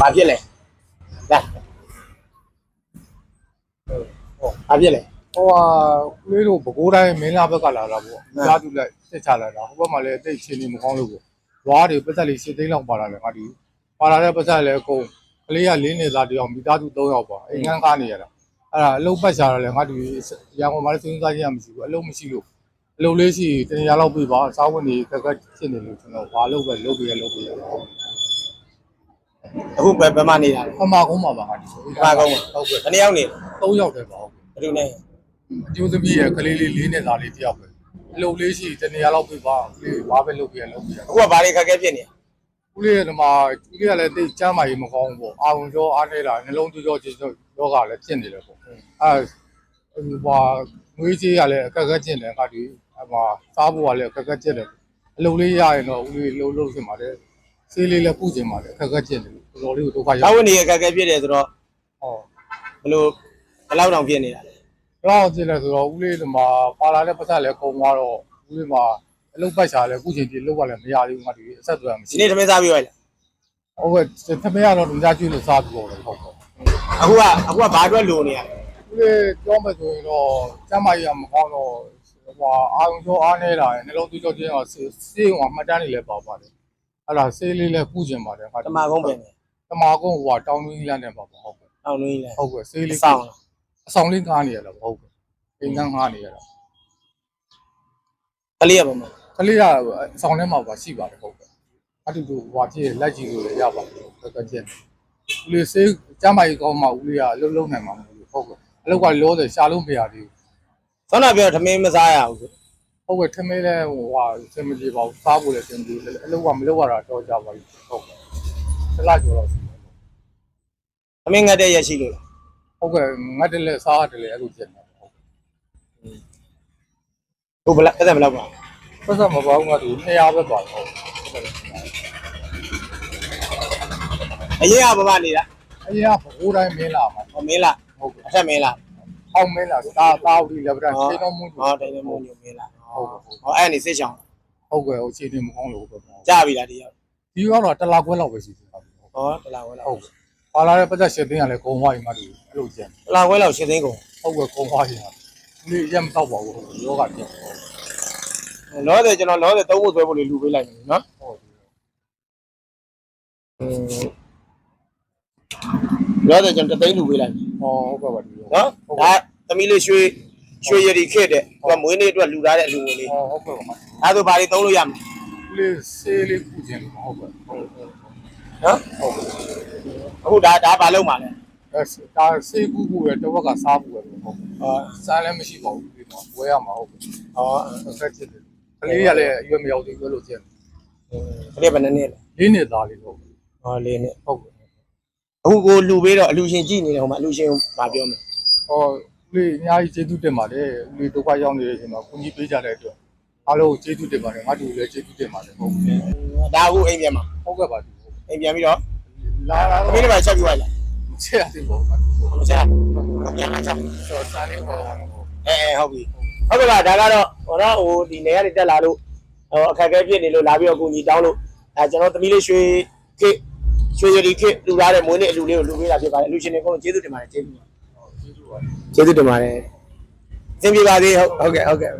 ဘာဖြစ်လဲလာဟုတ်ဘာဖြစ်လဲဟိုဟာဦးလေးတို့ဘကိုးတိုင်းမင်းလာဘက်ကလာတာပေါ့။ကြားသူလိုက်တက်ချလာတာ။ဟိုဘက်မှာလည်းတိတ်ချင်းနေမကောင်းလို့ပေါ့။ရွာတွေပတ်သက်လေးရှစ်သိန်းလောက်ပါလာတယ်ငါဒီ။ပါလာတဲ့ပတ်သက်လည်းအကုန်ကလေးကလင်းနေသားတယောက်မိသားစု၃ယောက်ပါ။အိမ်ငန်းကားနေရတာ။အဲ့ဒါအလုံးပတ်ချလာတယ်ငါဒီရန်ကုန်မှာလည်းစဉ်းစားကြည့်ရမရှိဘူး။အလုံးမရှိလို့အလုံးလေးရှိတနေရာလောက်ပြပါစားဝင်နေခက်ခက်ဖြစ်နေလို့ကျွန်တော်ဘာလုပ်ပဲလုပ်ပြရလုပ်ပြရ။ အခုဘယ်ဘယ်မှာနေတာလဲအမကုန်းမှာပါငါဒီ။အမကုန်းမှာ ဟုတ်ကဲ့ဘယ်နှစ်ယောက်နေလဲ၃ယောက်တည်းပါဟုတ်ကဲ့ဘယ်သူနဲ့အကျိုးသမီးရဲ့ကလေးလေးလေးနဲ့သားလေးတယောက်ပဲအလုပ်လေးရှိတနေရာလောက်ပြပါဦးလေးဘာပဲလုပ်ပြရလုပ်ပြရအခုကဘာတွေခက်ခဲဖြစ်နေလဲဦးလေးရဲ့ဒီမှာဦးလေးကလည်းတိတ်ကျမ်းမာရေးမကောင်းဘူးပေါ့အာရုံကြောအားနေတာနှလုံးကြောကြောကျကြောယောဂလည်းဖြစ်နေတယ်ပေါ့အဲဟိုငွေကြီးကလည်းအခက်အခဲကျင့်တယ်ငါဒီအမစားဖို့ကလည်းအခက်အခဲကျင့်တယ်အလုပ်လေးရရင်တော့ဦးလေးလှုပ်လှုပ်ဖြစ်ပါတယ် ဆေးလေးလည်းကုကျင်ပါတယ်အခက်အခဲကျင့်တယ်တော်တော်လေးကိုဒုက္ခရောက်ဘာဝင်နေခက်ခဲဖြစ်တယ်ဆိုတော့ဟောဘယ်လိုဘယ်လောက်တောင်ဖြစ်နေတာလဲတော့ကျင့်တယ်ဆိုတော့ဦးလေးဒီမှာပါလာတဲ့ပတ်သက်လည်းကုန်သွားတော့ဦးလေးမှာအလုပ်ပိုက်စားလည်းကုကျင်ပြေလုပ်ရလည်းမရသေးဘူးငါဒီအဆက်အသွယ်မရှိဒီနေ့သမင်းစားပြီးရောလားဟုတ်ကဲ့သမီးကတော့လူသားကျွေးလို့စားပြီးတော့လည်းဟုတ်ကဲ့အခုကအခုကဘာအတွက်လိုနေရလဲဦးလေးပြောမယ်ဆိုရင်တော့ကျမ်းမာရေးကမကောင်းတော့ဟိုအာရုံကြောအားနေတာရယ်နှလုံးသွေးကြောချင်းကစေးဟိုမှတ်တမ်းတွေလည်းပါပါတယ် အဲ့ဒါဆေးလေးလည်းကုကျင်ပါတယ်ဟာတမာကုန်းပဲနေတမာကုန်းဟိုတောင်းတွင်းလမ်းနဲ့ပါပါဟုတ်ကဲ့အောင်းနွေးလဲဟုတ်ကဲ့ဆေးလေးစောင်းအဆောင်လေးကားနေရတာဟုတ်ကဲ့အိမ်ကန်းကားနေရတာကလေးရပါမလားကလေးကအဆောင်ထဲမှာပါရှိပါတယ်ဟုတ်ကဲ့အတူတူဟွာဖြစ်လက်ကြည့်လို့လည်းရပါတယ်ဟုတ်ကဲ့ကျင်ဦးလေးဆေးကျမ်းမာရေးကောင်းမှဦးလေးကအလုံးလုံးနိုင်မှာမဟုတ်ဘူးဟုတ်ကဲ့အလောက်ကလောတယ်ရှာလို့မရသေးဘူးဆောင်းတော့ပြောသမင်းမစားရဘူး ဟုတ်ကဲ့ထမင်းလဲဟိုဟာစင်မပြေပါဘူးစားဖို့လည်းစင်မပြေဘူးအလုပ်ကမလုပ်ရတာတော့ကြပါပြီဟုတ်ကဲ့တစ်လကျော်တော့ရှိတယ်သမင်းငတ်တဲ့ရက်ရှိလို့လားဟုတ်ကဲ့ငတ်တယ်လဲစားရတယ်လဲအဲ့လိုကျင်တယ်ဟုတ်ဟုတ်ဘယ်လောက်အဲ့ဒါဘယ်လောက်ပါပတ်စံမပေါင်းကတူ200ပဲပါဟုတ်အရင်ကဘာမှနေတာအရင်ကဘိုးတိုင်းမင်းလာမှာဟောမင်းလားဟုတ်ကဲ့အထက်မင်းလားအောင်မင်းလာတာတာဦးဒီလက်ဗရန်ခြေတော်မှု ဟောတိုင်းနေမုံညိုမင်းလား ဟုတ်ကဲ့ဟောအဲ့နေစစ်ချောင်းဟုတ်ကဲ့ဟိုခြေတင်မကောင်းလို့ပဲပေါ့ကြားပြီလားဒီရောက်ဒီကတော့တစ်လားခွဲလောက်ပဲရှိသေးတယ်ဟုတ်ဟောတလားဝဲလောက်ဟုတ်ပါလာတဲ့ပတ်သက်ရှင်သိရလဲဂုံဝါးရင်မှတူအဲ့လိုကျင်တလားဝဲလောက်ရှင်းသိန်းကုန်ဟုတ်ကဲ့ဂုံဝါးရင်ဒီရက်မတော့ပါဘူးယောဂကျင်လောတယ်ကျွန်တော်လောတယ်သုံးဖို့ဆွဲဖို့လေလူပေးလိုက်မယ်နော်ဟုတ်လောတယ်ကျွန်တော်တသိန်းလူပေးလိုက်မယ်ဟုတ်ကဲ့ပါဒီနော်ဒါသမီးလေးရွှေ ရွှေရည်ခက်တဲ့သူကမွေးနေ့အတွက်လူထားတဲ့အလူငွေလေးဟုတ်ကဲ့ပါဒါဆိုဘာတွေသုံးလို့ရမလဲဦးလေးဆေးလေးကုကျင်လို့ဟုတ်ကဲ့ဟုတ်ကဲ့နော်ဟုတ်ကဲ့အခုဒါဒါဘာလုပ်မှာလဲအဲဒါဆေးကုကုရဲ့တစ်ဝက်ကစားဖို့ပဲဟုတ်ကဲ့ဟောစားလည်းမရှိပါဘူးဒီတော့ဝဲရမှာဟုတ်ကဲ့ဟောဆက်ချစ်တယ်ကလေးကလည်းအရွယ်မရောက်သေးဘူးလို့ကျင်ခလေးဘယ်နှစ်နှစ်လဲလေးနှစ်သားလေးဟုတ်ကဲ့ဟောလေးနှစ်ဟုတ်ကဲ့အခုကိုလူပေးတော့အလူရှင်ကြည့်နေတယ်ဟိုမှာအလူရှင်ဘာပြောမလဲဟောဦး လေးအများကြီးကျေးဇူးတင်ပါတယ်ဦးလေးဒုက္ခရောက်နေတဲ့အချိန်မှာကုညီပေးကြတဲ့အတွက်အားလုံးကျေးဇူးတင်ပါတယ်ငါတို့လည်းကျေးဇူးတင်ပါတယ်ဟုတ်ကဲ့ဒါအခုအိမ်ပြန်မှာဟုတ်ကဲ့ပါဒီအိမ်ပြန်ပြီးတော့လာလာသမီးလေးပါချက်ပြလိုက်လားချက်ရသေးပါဘူးမချက်ပြန်လာချက်ဆိုစားလေးဟောအဲအဲဟုတ်ပြီဟုတ်ကဲ့ပါဒါကတော့ဟောတော့ဟိုဒီနေရာတွေတက်လာလို့ဟိုအခက်အခဲဖြစ်နေလို့လာပြီးတော့အကူညီတောင်းလို့အဲကျွန်တော်သမီးလေးရွှေခေရွှေရည်ခေလူလာတဲ့မွေးနေ့အလူလေးကိုလူပေးတာဖြစ်ပါတယ်အလူရှင်တွေအကုန်လုံးကျေးဇူးတင်ပါတယ်ကျေးဇူးကျေးဇူးပါ ကျေးဇူးတင်ပါတယ်အဆင်ပြေပါသေးဟုတ်ဟုတ်ကဲ့ဟုတ်ကဲ့